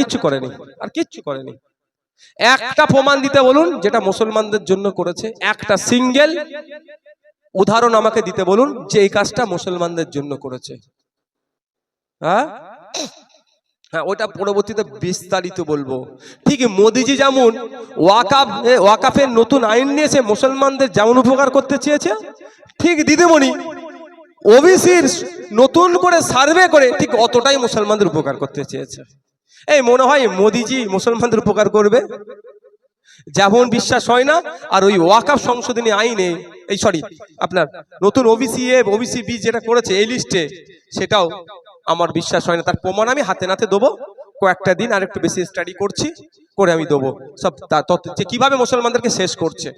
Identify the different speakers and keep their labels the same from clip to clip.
Speaker 1: কিচ্ছু করেনি, আর কিচ্ছু করেনি। একটা প্রমাণ দিতে বলুন, যেটা মুসলমানদের জন্য করেছে। একটা সিঙ্গেল উদাহরণ আমাকে দিতে বলুন, যে এই কাজটা মুসলমানদের জন্য করেছে। হ্যাঁ? হ্যাঁ ওটা পরবর্তীতে বিস্তারিত বলব। ঠিক মোদিজি যেমন ওয়াকাফ ওয়াকাফের নতুন আইন নিয়েছে মুসলমানদের যেমন উপকার করতে চেয়েছে, ঠিক দিদিমণি ওবিসির নতুন করে সার্ভে করে ঠিক অতটাই মুসলমানদের উপকার করতে চেয়েছে। এই মনে হয় মোদিজি মুসলমানদের উপকার করবে? যেমন বিশ্বাস হয় না, আর ওই ওয়াকাফ সংশোধনী আইনে, এই সরি আপনার নতুন ওবিসি এ ওবিসি বি যেটা করেছে, এই লিস্টে সেটাও আমার বিশ্বাস হয় না। তার প্রমাণ আমি হাতে নাতে দেবো। কয়েকটা দিন আর একটু বেশি স্টাডি করছি, করে আমি দেবো। সব যে কীভাবে মুসলমানদেরকে শেষ করছে।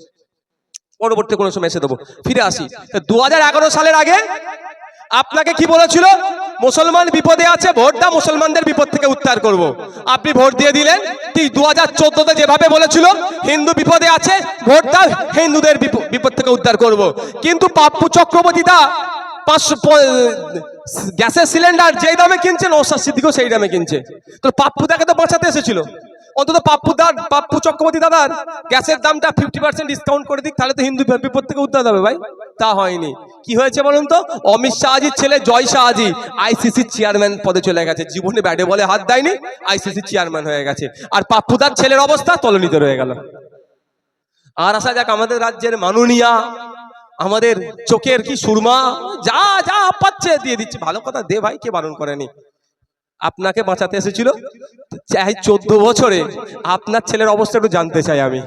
Speaker 1: পরবর্তী কোনো সময় এসে দেবো। ফিরে আসি। দু হাজার এগারো সালের আগে আপনাকে কি বলেছিল মুসলমান বিপদে আছে ভোট দাও মুসলমানদের বিপদ থেকে উদ্ধার করব। আপনি ভোট দিয়ে দিলেন, ঠিক দু হাজার চোদ্দতে যেভাবে বলেছিল, হিন্দু বিপদে আছে ভোট দাও হিন্দুদের বিপ- বিপদ থেকে উদ্ধার করব। কিন্তু পাপ্পু চক্রবর্তী দা পাঁচশো গ্যাসের সিলিন্ডার যেই দামে কিনছে নৌসাদ সিদ্দিকও সেই দামে কিনছে তো পাপ্পু দাকে তো বাঁচাতে এসেছিল অন্তত পাপ্পু দার পাপ্পু চক্রবর্তী দাদার গ্যাসের দামটা ফিফটি পার্সেন্ট ডিসকাউন্ট করে দিক, তাহলে তো হিন্দু বিপদ থেকে উদ্ধার হবে ভাই। তা হয়নি। কি হয়েছে বলুন তো? অমিত শাহজির ছেলে জয় শাহজি আইসিসি চেয়ারম্যান পদে চলে গেছে। জীবনে ব্যাটে বলে হাত দেয়নি আইসিসি চেয়ারম্যান হয়ে গেছে। আর পাপ্পু পাপ্পুদার ছেলের অবস্থা তলনিতে রয়ে গেল। আর আসা যাক, আমাদের রাজ্যের মাননীয়া, আমাদের চোখের কি সুরমা, যা যা পাচ্ছে দিয়ে দিচ্ছে। ভালো কথা দে ভাই, কে বারণ করেনি? আপনাকে বাঁচাতে এসেছিল? চাই চোদ্দ বছরে আপনার ছেলের অবস্থা একটু জানতে চাই আমি।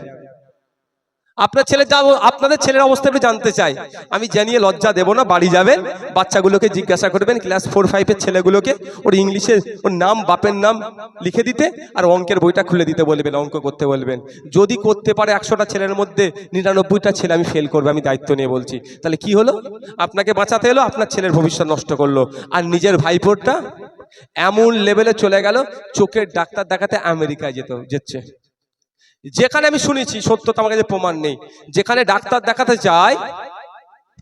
Speaker 1: আপনার ছেলে যাব আপনাদের ছেলের অবস্থা একটু জানতে চাই। আমি জানিয়ে লজ্জা দেবো না, বাড়ি যাবেন, বাচ্চাগুলোকে জিজ্ঞাসা করবেন ক্লাস ফোর ফাইভের ছেলেগুলোকে, ওর ইংলিশে ওর নাম, বাপের নাম লিখে দিতে আর অঙ্কের বইটা খুলে দিতে বলবেন, অঙ্ক করতে বলবেন। যদি করতে পারে একশোটা ছেলের মধ্যে নিরানব্বইটা ছেলে আমি ফেল করবে, আমি দায়িত্ব নিয়ে বলছি। তাহলে কি হলো? আপনাকে বাঁচাতে এলো, আপনার ছেলের ভবিষ্যৎ নষ্ট করল। আর নিজের ভাইপোরটা এমন লেভেলে চলে গেল, চোখের ডাক্তার দেখাতে আমেরিকায় যেত, যেচ্ছে। যেখানে আমি শুনেছি সত্য তো আমার কাছে প্রমাণ নেই, যেখানে ডাক্তার দেখাতে চায়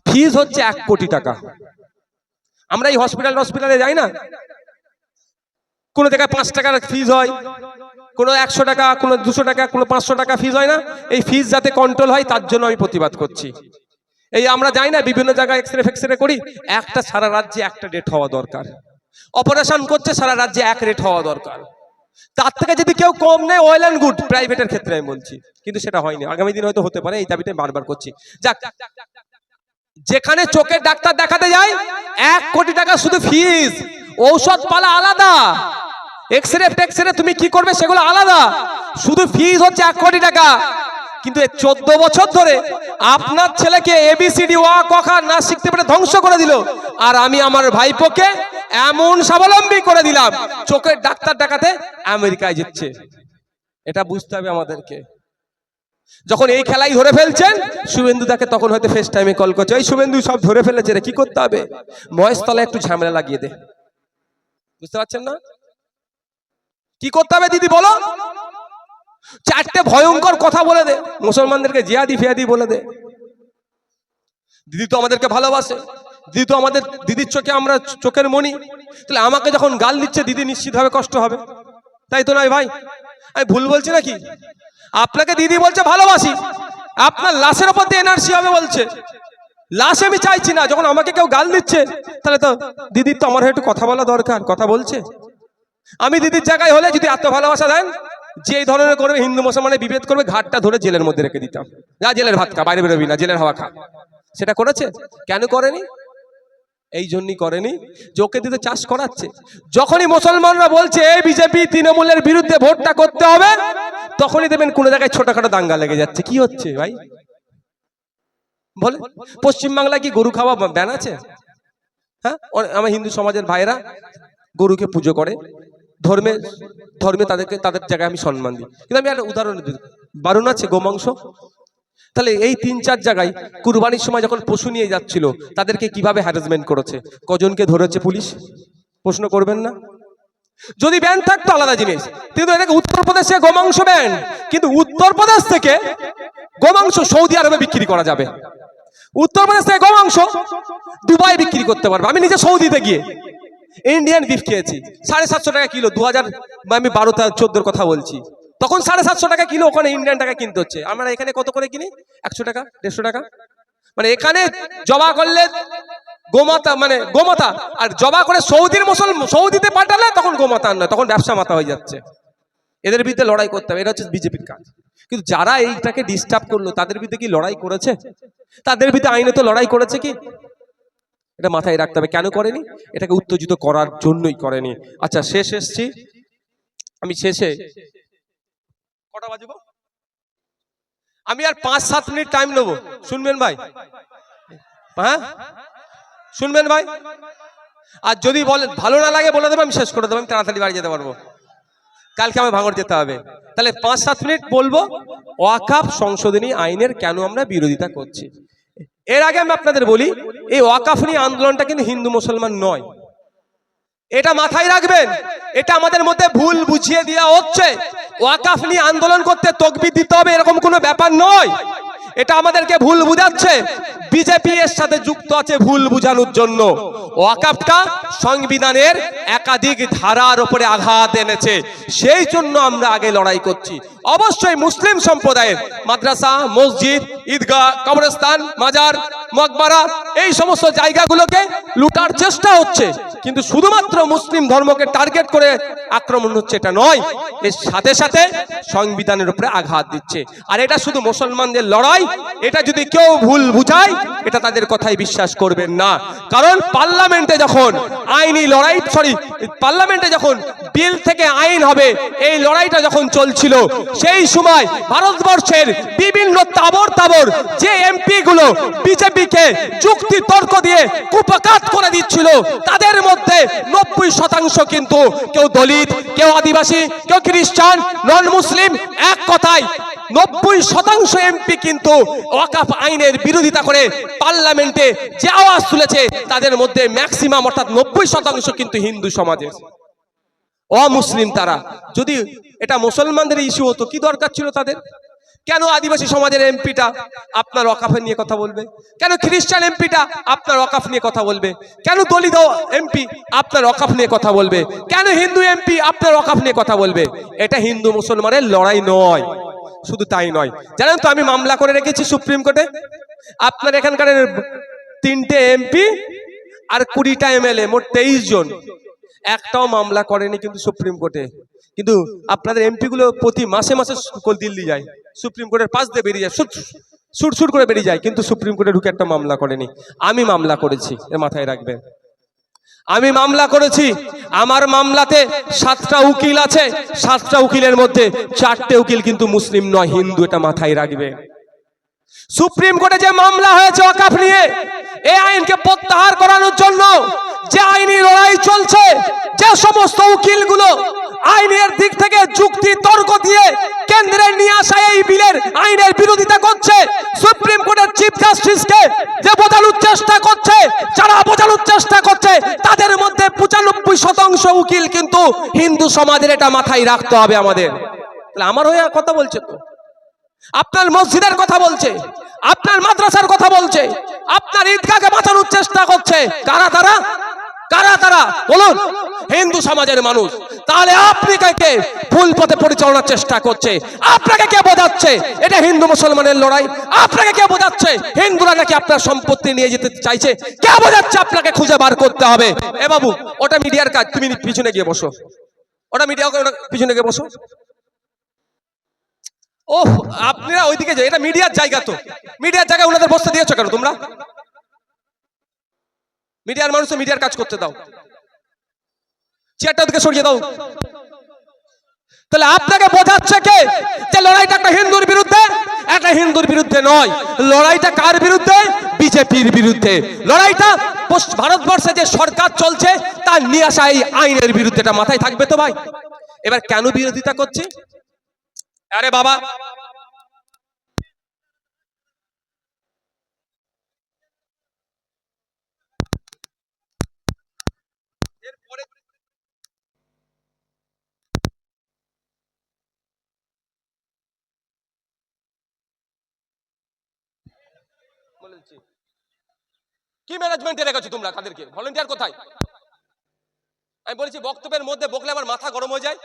Speaker 1: ফিজ হচ্ছে এক কোটি টাকা। আমরা এই হসপিটাল হসপিটালে যাই না? কোনো জায়গায় পাঁচ টাকার ফিজ হয়, কোনো একশো টাকা, কোনো দুশো টাকা, কোনো পাঁচশো টাকা ফিজ হয় না। এই ফিজ যাতে কন্ট্রোল হয়, তার জন্য আমি প্রতিবাদ করছি। এই আমরা যাই না, বিভিন্ন জায়গায় এক্স রে ফেক্সরে করি, একটা সারা রাজ্যে একটা ডেট হওয়া দরকার। অপারেশন করছে, সারা রাজ্যে এক রেট হওয়া দরকার। তার থেকে যদি কেউ কম নেয় ওয়েল অ্যান্ড গুড প্রাইভেটের ক্ষেত্রে আমি বলছি। কিন্তু সেটা হয়নি। আগামী দিন হয়তো হতে পারে, এই দাবিটা বারবার করছি। যাক, যেখানে চোখের ডাক্তার দেখাতে যায়, এক কোটি টাকা শুধু ফিজ ঔষধ পালা আলাদা। এক্স রে টেক্স রে তুমি কি করবে, সেগুলো আলাদা। শুধু ফিজ হচ্ছে এক কোটি টাকা। কিন্তু চোদ্দ বছর ধরে আপনার ছেলেকে এবিসিডি ওয়া কখা না শিখতে পেরে ধ্বংস করে দিল। আর আমি আমার ভাইপোকে এমন স্বাবলম্বী করে দিলাম, চোখের ডাক্তার দেখাতে আমেরিকায় যাচ্ছে। এটা বুঝতে হবে আমাদেরকে। যখন এই খেলাই ধরে ফেলছেন, শুভেন্দু তাকে তখন হয়তো ফেস টাইমে কল করছে। ওই শুভেন্দু সব ধরে ফেলেছে রে, কি করতে হবে? মহেশতলায় একটু ঝামেলা লাগিয়ে দে। বুঝতে পারছেন না? কি করতে হবে দিদি বলো? চারটে ভয়ঙ্কর কথা বলে দে। মুসলমানদেরকে জিয়াদি ফিয়াদি বলে দে। দিদি তো আমাদেরকে ভালোবাসে। দিদি তো আমাদের দিদির চোখে আমরা চোখের মনি তাহলে আমাকে যখন গাল দিচ্ছে, দিদি নিশ্চিতভাবে কষ্ট হবে। তাই তো নয় ভাই? আমি ভুল বলছি নাকি? আপনাকে দিদি বলছে ভালোবাসি। আপনার লাশের ওপর দিয়ে এনআরসি হবে বলছে। লাশ আমি চাইছি না। যখন আমাকে কেউ গাল দিচ্ছে, তাহলে তো দিদির তো আমার একটু কথা বলা দরকার, কথা বলছে। আমি দিদির জায়গায় হলে যদি এত ভালোবাসা দেন, যে ধরনের করবে, হিন্দু মুসলমানের বিভেদ করবে, ঘাটটা ধরে জেলের মধ্যে রেখে দিতাম। যা জেলের ভাত খা, বাইরে বেরোবি না, জেলের হাওয়া খা। সেটা করেছে? কেন করেনি? এই জন্যই করেনি ওকে দিতে চাষ করাচ্ছে। যখনই মুসলমানরা বলছে, এই বিজেপি তৃণমূলের বিরুদ্ধে ভোটটা করতে হবে, তখনই দেবেন কোনো জায়গায় ছোটখাটো দাঙ্গা লেগে যাচ্ছে। কি হচ্ছে ভাই? বলে পশ্চিমবাংলায় কি গরু খাওয়া ব্যান আছে? হ্যাঁ? আমার হিন্দু সমাজের ভাইরা গরুকে পুজো করে। ধর্মে ধর্মে তাদেরকে, তাদের জায়গায় আমি সম্মান দিই। কিন্তু আমি একটা উদাহরণ দিই। বারণ আছে গোমাংস? তাহলে এই তিন চার জায়গায় কুরবানির সময় যখন পশু নিয়ে যাচ্ছিল, তাদেরকে কীভাবে হ্যারাসমেন্ট করেছে? কজনকে ধরেছে পুলিশ? প্রশ্ন করবেন না? যদি ব্যান থাকতো আলাদা জিনিস, কিন্তু এটাকে উত্তরপ্রদেশে গোমাংস ব্যান কিন্তু উত্তরপ্রদেশ থেকে গোমাংস সৌদি আরবে বিক্রি করা যাবে। উত্তরপ্রদেশ থেকে গোমাংস দুবাই বিক্রি করতে পারবে। আমি নিজে সৌদিতে গিয়ে ইন্ডিয়ান বিফ খেয়েছি। সাড়ে সাতশো টাকা কিলো দু হাজার আমি বারো চোদ্দোর কথা বলছি। তখন সাড়ে সাতশো টাকা কিলো ওখানে ইন্ডিয়ান টাকা কিনতে হচ্ছে। আমরা এখানে কত করে কিনি? একশো টাকা, দেড়শো টাকা। মানে এখানে জবা করলে গোমাতা মানে গোমাতা, আর জবা করে সৌদির মুসল, সৌদিতে পাঠালে তখন গোমাতা আর নয়, তখন ব্যবসা মাথা হয়ে যাচ্ছে। এদের বিরুদ্ধে লড়াই করতে হবে, এটা হচ্ছে বিজেপির কাজ। কিন্তু যারা এইটাকে ডিস্টার্ব করল, তাদের বিরুদ্ধে কি লড়াই করেছে? তাদের বিরুদ্ধে আইনে তো লড়াই করেছে কি? এটা মাথায় রাখতে হবে, কেন করেনি? এটাকে উত্তেজিত করার জন্যই করেনি। আচ্ছা শেষ এসছি। আমি শেষে কটা আমি আর পাঁচ, সাত মিনিট টাইম নেব। শুনবেন ভাই। হ্যাঁ? শুনবেন ভাই? আর যদি বলেন, ভালো না লাগে বলে দেবো, আমি শেষ করে দেবো, আমি তাড়াতাড়ি বাড়ি যেতে পারব। কালকে আমার ভাঙড় যেতে হবে। তাহলে পাঁচ, সাত মিনিট বলব, ওয়াকাফ সংশোধনী আইনের কেন আমরা বিরোধিতা করছি? এর আগে আমি আপনাদের বলি, এই ওয়াকাফ নিয়ে আন্দোলনটা কিন্তু হিন্দু মুসলমান নয়। এটা মাথায় রাখবেন, এটা আমাদের মধ্যে ভুল বুঝিয়ে দেওয়া হচ্ছে। ওয়াকাফ নিয়ে আন্দোলন করতে তকবি দিতে হবে এরকম কোনো ব্যাপার নয়। এটা আমাদেরকে ভুল বুঝাচ্ছে। বিজেপি এর সাথে যুক্ত আছে ভুল বুঝানোর জন্য। ওয়াকাফটা সংবিধানের একাধিক ধারার উপরে আঘাত এনেছে। সেই জন্য আমরা আগে লড়াই করছি। অবশ্যই মুসলিম সম্প্রদায়ের মাদ্রাসা, মসজিদ, ঈদগাহ, কবরস্থান, মাজার, মকবারা, এই সমস্ত জায়গাগুলোকে লুটার চেষ্টা হচ্ছে। কিন্তু শুধুমাত্র মুসলিম ধর্মকে টার্গেট করে আক্রমণ হচ্ছে এটা নয়। এর সাথে সাথে সংবিধানের উপরে আঘাত দিচ্ছে। আর এটা শুধু মুসলমানদের লড়াই এটা যদি কেউ ভুল বুঝায়, এটা তাদের কথাই বিশ্বাস করবেন না। কারণ পার্লামেন্টে যখন আইনি লড়াই সরি পার্লামেন্টে যখন বিল থেকে আইন হবে, এই লড়াইটা যখন চলছিল, সেই সময় ভারতবর্ষের বিভিন্ন তাবর তাবর যে এমপি গুলো বিজেপিকে যুক্তি তর্ক দিয়ে কুপকাত করে দিচ্ছিল, তাদের মধ্যে নব্বই শতাংশ কিন্তু কেউ দলিত, কেউ আদিবাসী, কেউ খ্রিস্টান নন মুসলিম এক কথায় নব্বই শতাংশ এমপি কিন্তু ওয়াকাফ আইনের বিরোধিতা করে পার্লামেন্টে যে আওয়াজ তুলেছে, তাদের মধ্যে ম্যাক্সিমাম অর্থাৎ নব্বই শতাংশ কিন্তু হিন্দু সমাজের। অমুসলিম তারা। যদি এটা মুসলমানদের ইস্যু হতো, কি দরকার ছিল তাদের? কেন আদিবাসী সমাজের এমপিটা আপনার ওয়াকাফের নিয়ে কথা বলবে? কেন খ্রিস্টান এমপিটা আপনার ওয়াকাফ নিয়ে কথা বলবে? কেন দলিত এমপি আপনার ওয়াকাফ নিয়ে কথা বলবে? কেন হিন্দু এমপি আপনার ওয়াকাফ নিয়ে কথা বলবে? এটা হিন্দু মুসলমানের লড়াই নয়। শুধু তাই নয়। জানেন তো আমি মামলা করে রেখেছি সুপ্রিম কোর্টে? আপনার এখানকার তিনটে এমপি আর কুড়িটা এমএলএ, মোট তেইশ জন। একটাও মামলা করেনি কিন্তু সুপ্রিম কোর্টে। কিন্তু আপনাদের এমপি গুলো প্রতি মাসে মাসে দিল্লি যায়। সুপ্রিম কোর্টের পাশ দিয়ে বেরিয়ে যায়, সুট সুট করে বেরিয়ে যায়। কিন্তু সুপ্রিম কোর্টে ঢুকে একটা মামলা করেনি। আমি মামলা করেছি মাথায় রাখবেন। আমি মামলা করেছি। আমার মামলাতে সাতটা উকিল আছে। সাতটা উকিলের মধ্যে চারটে উকিল কিন্তু মুসলিম নয়, হিন্দু এটা মাথায় রাখবে। সুপ্রিম কোর্টে যে মামলা হয়েছে ওয়াকাফ নিয়ে, এই আইনকে প্রত্যাহার করানোর জন্য যে আইনি লড়াই চলছে, যে সমস্ত উকিলগুলো আইনের দিক থেকে যুক্তি তর্ক দিয়ে কেন্দ্রে নিয়ে আসা এই বিলের আইনের বিরোধিতা করছে, সুপ্রিম চিফ জাস্টিসকে যে বোঝানোর চেষ্টা করছে, যারা বোঝানোর চেষ্টা করছে, তাদের মধ্যে পঁচানব্বই শতাংশ উকিল কিন্তু হিন্দু সমাজের এটা মাথায় রাখতে হবে আমাদের। তাহলে আমার হয়ে কথা বলছে তো আপনার মসজিদের কথা বলছে, আপনার মাদ্রাসার কথা বলছে, আপনার ঈদগাহকে বাঁচানোর চেষ্টা করছে। কারা তারা? কারা তারা? বলুন, হিন্দু সমাজের মানুষ। তাহলে আপনি কে ভুল পথে পরিচালনার চেষ্টা করছে? আপনাকে কে বোঝাচ্ছে? এটা হিন্দু মুসলমানের লড়াই। আপনাকে কে বোঝাচ্ছে? হিন্দুরা নাকি আপনার সম্পত্তি নিয়ে যেতে চাইছে? কে বোঝাচ্ছে আপনাকে খুঁজে বার করতে হবে? এ বাবু, ওটা মিডিয়ার কাজ। তুমি পিছনে গিয়ে বসো। ওটা মিডিয়া পিছনে গিয়ে বসো। ওহ, আপনারা ওইদিকে যাই এটা মিডিয়ার জায়গা তো। মিডিয়ার জায়গায় ওনাদের বসতে দিয়েছ কেন তোমরা? মিডিয়ার মানুষ মিডিয়ার কাজ করতে দাও। চেয়ারটা ওদিকে সরিয়ে দাও। তাহলে আপনাকে বোঝাচ্ছে কে? যে লড়াইটা একটা হিন্দুর বিরুদ্ধে, একটা হিন্দুর বিরুদ্ধে নয়। লড়াইটা কার বিরুদ্ধে? বিজেপির বিরুদ্ধে। লড়াইটা ভারতবর্ষে যে সরকার চলছে, তার নিয়ে আসা এই আইনের বিরুদ্ধে। এটা মাথায় থাকবে তো ভাই? এবার কেন বিরোধিতা করছি? আরে বাবা বলেছি। কি ম্যানেজমেন্টে রেখেছো তোমরা তাদেরকে? ভলেন্টিয়ার কোথায়? আমি বলেছি, বক্তব্যের মধ্যে বকলে আমার মাথা গরম হয়ে যায়।